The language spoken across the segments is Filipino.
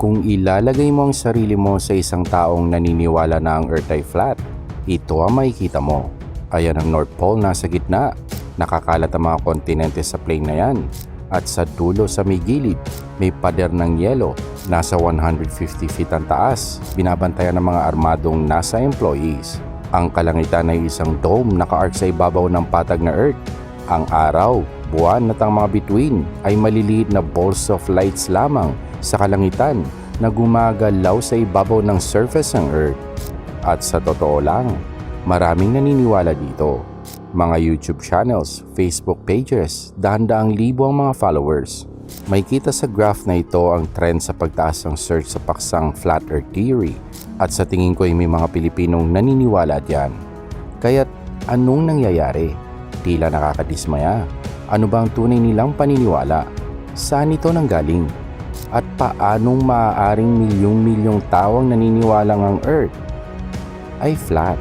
Kung ilalagay mo ang sarili mo sa isang taong naniniwala na ang Earth ay flat, ito ang makikita mo. Ayan ang North Pole nasa gitna. Nakakalat ang mga kontinente sa plane na yan. At sa dulo sa may gilid, may pader ng yelo. Nasa 150 feet ang taas. Binabantayan ng mga armadong NASA employees. Ang kalangitan ay isang dome naka-arc sa ibabaw ng patag na Earth. Ang araw, buwan at ang mga bituin ay maliliit na balls of lights lamang sa kalangitan na gumagalaw sa ibabaw ng surface ng Earth. At sa totoo lang, maraming naniniwala dito. Mga YouTube channels, Facebook pages, dahan-daang libo ang mga followers. May kita sa graph na ito ang trend sa pagtaas ng search sa paksang Flat Earth Theory at sa tingin ko ay may mga Pilipinong naniniwala diyan. Kaya't anong nangyayari? Tila nakakadismaya. Ano ba ang tunay nilang paniniwala? Saan ito nanggaling? At paanong maaaring milyong-milyong tao ang naniniwalang ang Earth ay flat?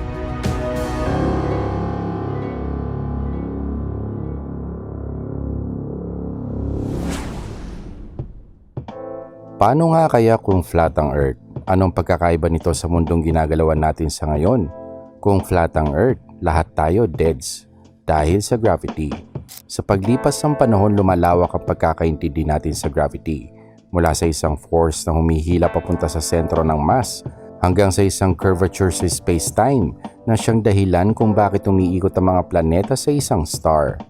Paano nga kaya kung flat ang Earth? Anong pagkakaiba nito sa mundong ginagalawan natin sa ngayon? Kung flat ang Earth, lahat tayo deads dahil sa gravity. Sa paglipas ng panahon lumalawak ang pagkakaintindi natin sa gravity mula sa isang force na humihila papunta sa sentro ng mass hanggang sa isang curvature sa space-time na siyang dahilan kung bakit umiikot ang mga planeta sa isang star.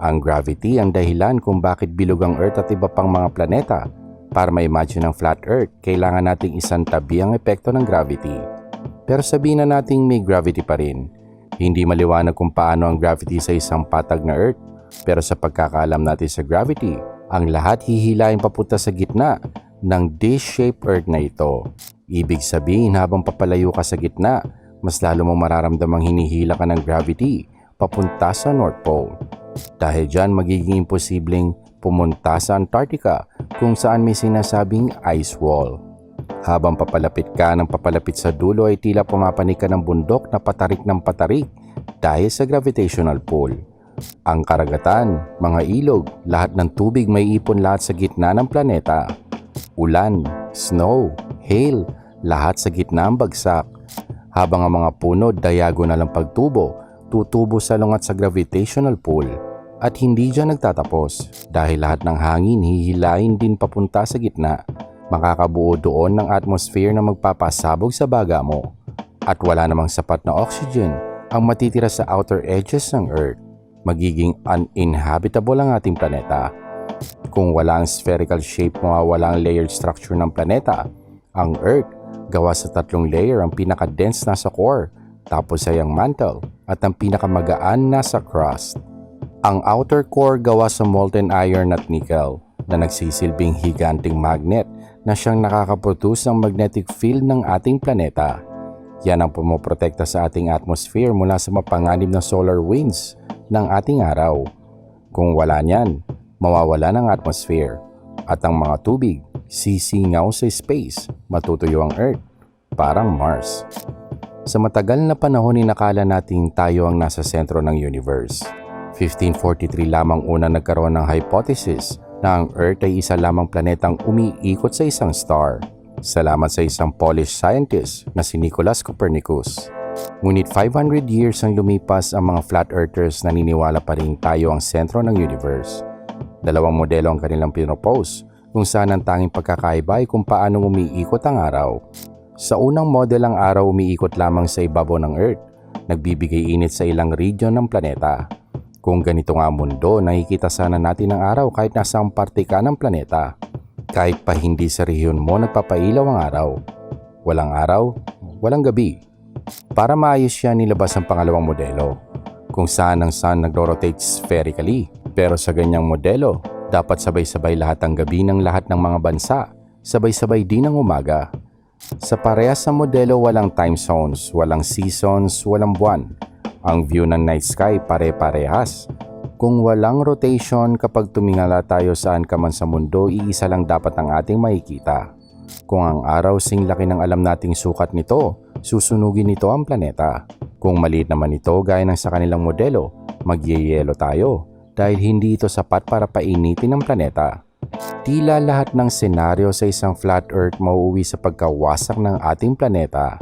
Ang gravity ang dahilan kung bakit bilog ang Earth at iba pang mga planeta. Para ma-imagine ang flat Earth, kailangan nating isang tabi ang epekto ng gravity. Pero sabihin na nating may gravity pa rin. Hindi maliwanag kung paano ang gravity sa isang patag na Earth. Pero sa pagkakaalam natin sa gravity, ang lahat hihilahin papunta sa gitna ng dish-shaped Earth na ito. Ibig sabihin habang papalayo ka sa gitna, mas lalo mong mararamdamang hinihila ka ng gravity papunta sa North Pole. Dahil dyan magiging imposibleng pumunta sa Antarctica kung saan may sinasabing ice wall. Habang papalapit ka ng papalapit sa dulo ay tila pumapanik ka ng bundok na patarik ng patarik dahil sa gravitational pull. Ang karagatan, mga ilog, lahat ng tubig may ipon lahat sa gitna ng planeta. Ulan, snow, hail, lahat sa gitna ng bagsak. Habang ang mga puno diagonal ang pagtubo, tutubo sa lungat sa gravitational pull. At hindi dyan nagtatapos dahil lahat ng hangin hihilain din papunta sa gitna. Makakabuo doon ng atmosphere na magpapasabog sa baga mo. At wala namang sapat na oxygen ang matitira sa outer edges ng Earth. Magiging uninhabitable ang ating planeta. Kung wala ang spherical shape mawawala ang layered structure ng planeta. Ang Earth, gawa sa tatlong layer ang pinaka-dense nasa core, tapos ay ang mantle, at ang pinakamagaan nasa crust. Ang outer core gawa sa molten iron at nickel na nagsisilbing higanting magnet na siyang nakakaproduce ng magnetic field ng ating planeta. Yan ang pumoprotekta sa ating atmosphere mula sa mapanganib na solar winds ng ating araw. Kung wala niyan, mawawala ng atmosphere at ang mga tubig sisingaw sa space, matutuyo ang Earth, parang Mars. Sa matagal na panahon inakala nating tayo ang nasa sentro ng universe. 1543 lamang una nagkaroon ng hypothesis na ang Earth ay isa lamang planetang umiikot sa isang star. Salamat sa isang Polish scientist na si Nicholas Copernicus. Ngunit 500 years ang lumipas ang mga flat earthers naniniwala pa rin tayo ang sentro ng universe. Dalawang modelo ang kanilang pinopose kung saan ang tanging pagkakaiba ay kung paano umiikot ang araw. Sa unang model ang araw umiikot lamang sa ibabaw ng Earth, nagbibigay init sa ilang region ng planeta. Kung ganito nga mundo, nakikita sana natin ang araw kahit nasa ang parte ka ng planeta. Kahit pa hindi sa rehiyon mo nagpapailaw ang araw. Walang araw, walang gabi. Para maayos siya nilabas ang pangalawang modelo, kung saan ang sun nagro-rotate spherically. Pero sa ganyang modelo, dapat sabay-sabay lahat ang gabi ng lahat ng mga bansa, sabay-sabay din ang umaga. Sa parehas sa modelo walang time zones, walang seasons, walang buwan. Ang view ng night sky pare-parehas. Kung walang rotation kapag tumingala tayo saan ka man sa mundo, iisa lang dapat ang ating makikita. Kung ang araw sing laki ng alam nating sukat nito, susunugin nito ang planeta. Kung maliit naman ito gaya ng sa kanilang modelo, magyeyelo tayo dahil hindi ito sapat para painitin ang planeta. Tila lahat ng senaryo sa isang flat earth mauuwi sa pagkawasak ng ating planeta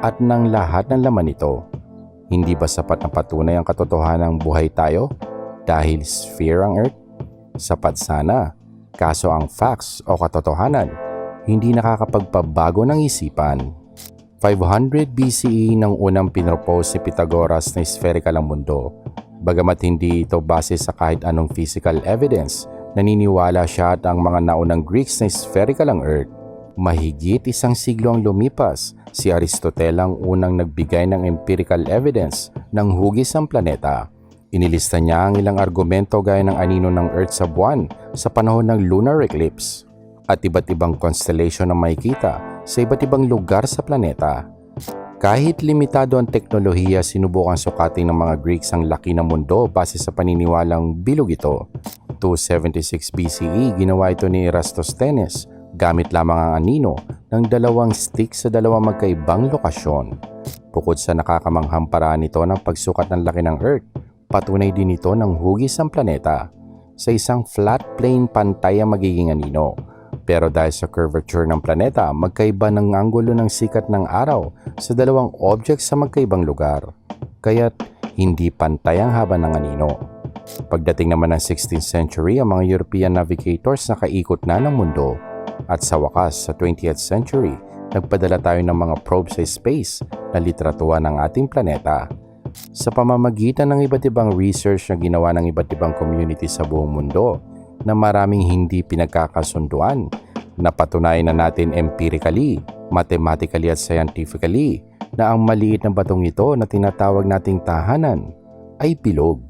at ng lahat ng laman nito. Hindi ba sapat na patunay ang katotohanan ng buhay tayo dahil sphere ang earth? Sapat sana, kaso ang facts o katotohanan hindi nakakapagpabago ng isipan. 500 BCE nang unang pinropose si Pythagoras na spherical ang mundo. Bagamat hindi ito base sa kahit anong physical evidence, naniniwala siya at ang mga naunang Greeks na spherical ang Earth. Mahigit isang siglo ang lumipas, si Aristotle ang unang nagbigay ng empirical evidence ng hugis ang planeta. Inilista niya ang ilang argumento gaya ng anino ng Earth sa buwan sa panahon ng lunar eclipse at iba't ibang constellation na makikita sa iba't ibang lugar sa planeta. Kahit limitado ang teknolohiya, sinubukan sukatin ng mga Greeks ang laki ng mundo base sa paniniwalang bilog ito. 276 BCE, ginawa ito ni Eratosthenes gamit lamang ang anino ng dalawang stick sa dalawang magkaibang lokasyon. Bukod sa nakakamanghang paraan nito ng pagsukat ng laki ng Earth, patunay din ito ng hugis ang planeta. Sa isang flat plane pantay ang magiging anino. Pero dahil sa curvature ng planeta, magkaiba ng anggulo ng sikat ng araw sa dalawang objects sa magkaibang lugar. Kaya't hindi pantay ang haba ng anino. Pagdating naman ng 16th century, ang mga European navigators nakaikot na ng mundo. At sa wakas, sa 20th century, nagpadala tayo ng mga probe sa space na litratuwa ng ating planeta. Sa pamamagitan ng iba't ibang research na ginawa ng iba't ibang community sa buong mundo na maraming hindi pinagkakasunduan, napatunayan na natin empirically, mathematically at scientifically na ang maliit na batong ito na tinatawag nating tahanan ay bilog.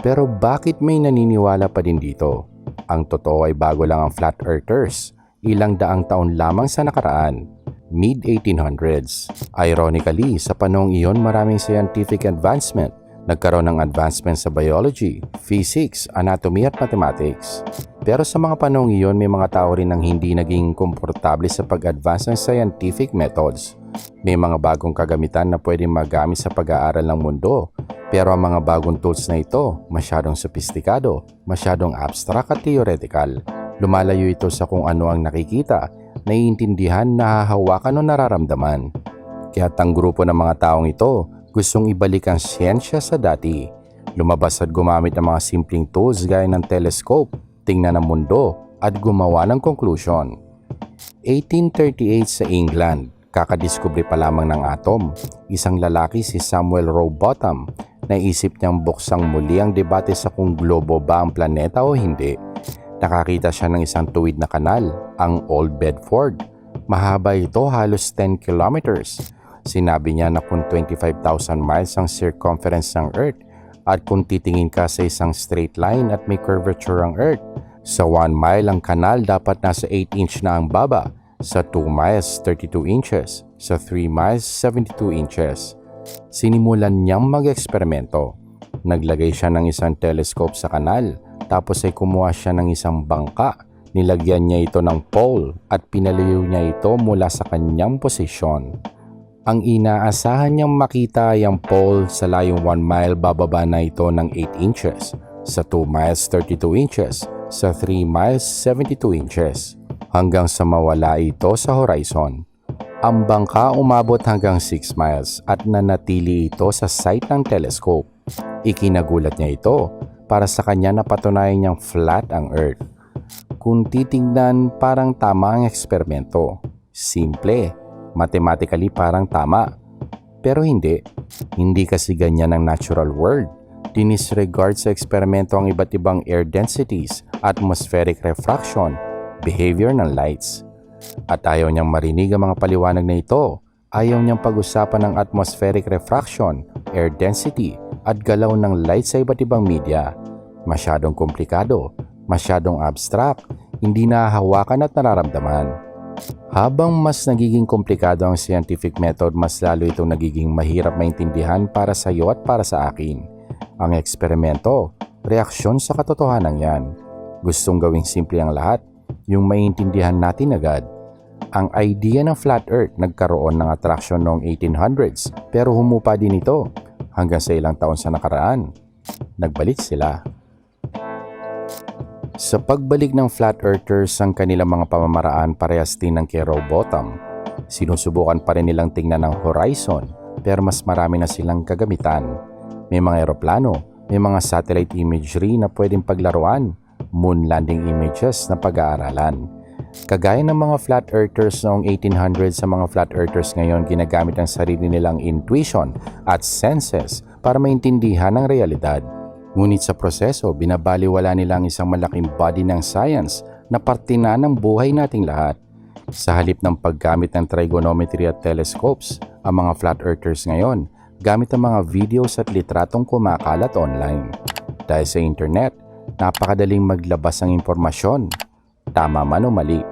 Pero bakit may naniniwala pa din dito? Ang totoo ay bago lang ang flat earthers, ilang daang taon lamang sa nakaraan, mid-1800s. Ironically, sa panong iyon maraming scientific advancement. Nagkaroon ng advancement sa biology, physics, anatomy at mathematics. Pero sa mga panong iyon, may mga tao rin ang hindi naging komportable sa pag-advance ng scientific methods. May mga bagong kagamitan na pwedeng magamit sa pag-aaral ng mundo. Pero ang mga bagong tools na ito, masyadong sophisticado, masyadong abstract at theoretical. Lumalayo ito sa kung ano ang nakikita, naiintindihan, nahahawakan o nararamdaman. Kaya ang grupo ng mga taong ito, gustong ibalik ang siyensya sa dati. Lumabas at gumamit ng mga simpleng tools gaya ng telescope, tingnan ang mundo, at gumawa ng conclusion. 1838 sa England, kakadiskubre pa lamang ng atom. Isang lalaki si Samuel Rowbotham, naisip niyang buksang muli ang debate sa kung globo ba ang planeta o hindi. Nakakita siya ng isang tuwid na kanal, ang Old Bedford. Mahaba ito halos 10 kilometers. Sinabi niya na kung 25,000 miles ang circumference ng Earth at kung titingin ka sa isang straight line at may curvature ang Earth, sa 1 mile ang kanal dapat nasa 8 inch na ang baba, sa 2 miles 32 inches, sa 3 miles 72 inches. Sinimulan niyang mag-eksperimento. Naglagay siya ng isang telescope sa kanal, tapos ay kumuha siya ng isang bangka. Nilagyan niya ito ng pole at pinalayo niya ito mula sa kanyang posisyon. Ang inaasahan niyang makita ay ang pole sa layong 1 mile bababa na ito ng 8 inches, sa 2 miles 32 inches, sa 3 miles 72 inches, hanggang sa mawala ito sa horizon. Ang bangka umabot hanggang 6 miles at nanatili ito sa site ng telescope. Ikinagulat niya ito para sa kanya napatunayan niyang flat ang Earth. Kung titingnan parang tama ang eksperimento. Simple, mathematically parang tama. Pero hindi, hindi kasi ganyan ang natural world. Dinisregard sa eksperimento ang iba't ibang air densities, atmospheric refraction, behavior ng lights. At ayaw niyang marinig ang mga paliwanag na ito. Ayaw niyang pag-usapan ng atmospheric refraction, air density, at galaw ng light sa iba't ibang media. Masyadong komplikado, masyadong abstract, hindi nahahawakan at nararamdaman. Habang mas nagiging komplikado ang scientific method, mas lalo itong nagiging mahirap maintindihan para sa iyo at para sa akin. Ang eksperimento, reaksyon sa katotohanan yan. Gustong gawing simple ang lahat, yung maintindihan natin agad. Ang idea ng flat earth nagkaroon ng attraction noong 1800s pero humupa din ito hanggang sa ilang taon sa nakaraan. Nagbalik sila. Sa pagbalik ng flat earthers ang kanilang mga pamamaraan parehas din ng kay Bottom, sinusubukan pa rin nilang tingnan ang horizon pero mas marami na silang kagamitan. May mga eroplano, may mga satellite imagery na pwedeng paglaruan, moon landing images na pag-aaralan. Kagaya ng mga flat earthers noong 1800 sa mga flat earthers ngayon ginagamit ang sarili nilang intuition at senses para maintindihan ang realidad. Ngunit sa proseso, binabaliwala nila ang isang malaking body ng science na parte na ng buhay nating lahat. Sa halip ng paggamit ng trigonometry at telescopes, ang mga flat earthers ngayon gamit ang mga videos at litratong kumakalat online. Dahil sa internet, napakadaling maglabas ng impormasyon, tama man o mali.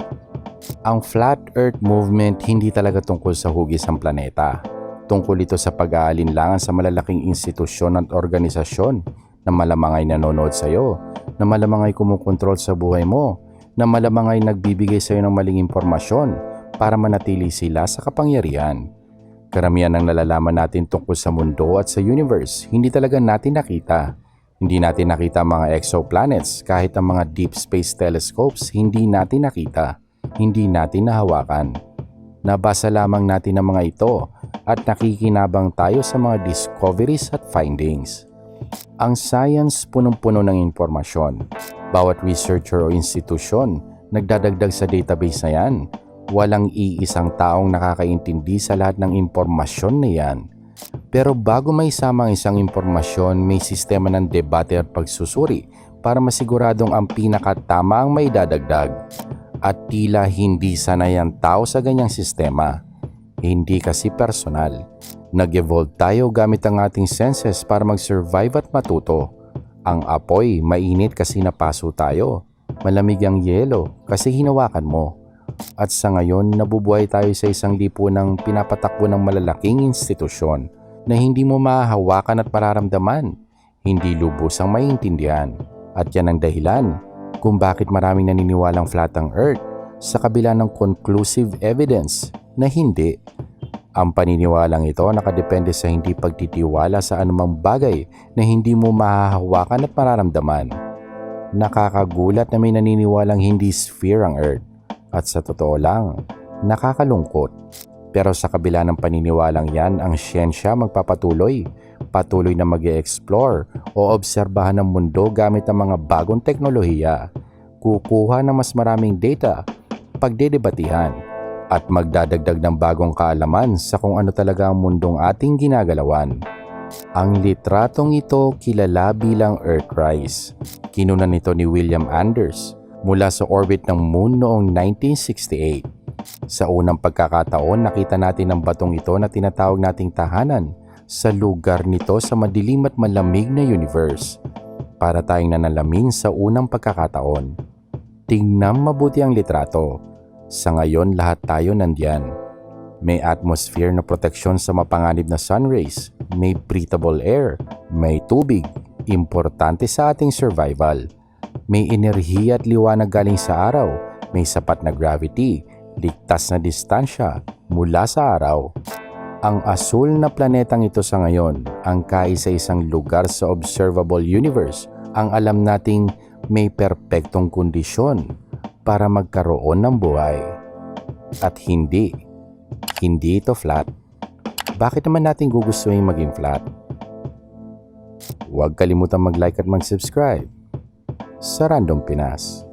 Ang Flat Earth Movement hindi talaga tungkol sa hugis ang planeta. Tungkol ito sa pag-aalinlangan sa malalaking institusyon at organisasyon na malamang ay nanonood sa iyo, na malamang ay kumukontrol sa buhay mo, na malamang ay nagbibigay sa iyo ng maling impormasyon para manatili sila sa kapangyarihan. Karamihan ng nalalaman natin tungkol sa mundo at sa universe, hindi talaga natin nakita. Hindi natin nakita ang mga exoplanets kahit ang mga deep space telescopes hindi natin nakita, hindi natin nahawakan. Nabasa lamang natin ang mga ito at nakikinabang tayo sa mga discoveries at findings. Ang science punong-puno ng impormasyon. Bawat researcher o institusyon nagdadagdag sa database na yan. Walang iisang taong nakakaintindi sa lahat ng impormasyon na yan. Pero bago may sama ang isang impormasyon, may sistema ng debate at pagsusuri para masiguradong ang pinakatama ang may dadagdag. At tila hindi sanay ang tao sa ganyang sistema. Hindi kasi personal. Nag-evolve tayo gamit ang ating senses para mag-survive at matuto. Ang apoy, mainit kasi napaso tayo. Malamig ang yelo kasi hinawakan mo. At sa ngayon, nabubuhay tayo sa isang lipunang pinapatakbo ng malalaking institusyon na hindi mo mahahawakan at pararamdaman, hindi lubos ang maintindihan. At yan ang dahilan kung bakit maraming naniniwalang flat ang Earth sa kabila ng conclusive evidence na hindi. Ang paniniwalang ito nakadepende sa hindi pagtitiwala sa anumang bagay na hindi mo mahahawakan at mararamdaman. Nakakagulat na may naniniwalang hindi sphere ang Earth at sa totoo lang, nakakalungkot. Pero sa kabila ng paniniwalang yan, ang siyensya magpapatuloy, patuloy na mag explore o obserbahan ng mundo gamit ang mga bagong teknolohiya, kukuha ng mas maraming data, pagdedebatihan, at magdadagdag ng bagong kaalaman sa kung ano talaga ang mundong ating ginagalawan. Ang litratong ito kilala bilang Earthrise. Kinunan nito ni William Anders mula sa orbit ng moon noong 1968. Sa unang pagkakataon, nakita natin ang batong ito na tinatawag nating tahanan sa lugar nito sa madilim at malamig na universe. Para tayong nanalamin sa unang pagkakataon. Tingnan mabuti ang litrato. Sa ngayon, lahat tayo nandyan. May atmosphere na proteksyon sa mapanganib na sun rays, may breathable air, may tubig, importante sa ating survival. May enerhiya at liwanag galing sa araw, may sapat na gravity, ligtas na distansya mula sa araw. Ang asul na planetang ito sa ngayon, ang kaisa-isang lugar sa observable universe, ang alam nating may perpektong kondisyon para magkaroon ng buhay. At hindi, hindi ito flat. Bakit naman natin gugustuhin maging flat? Huwag kalimutan mag-like at mag-subscribe sa Random Pinas.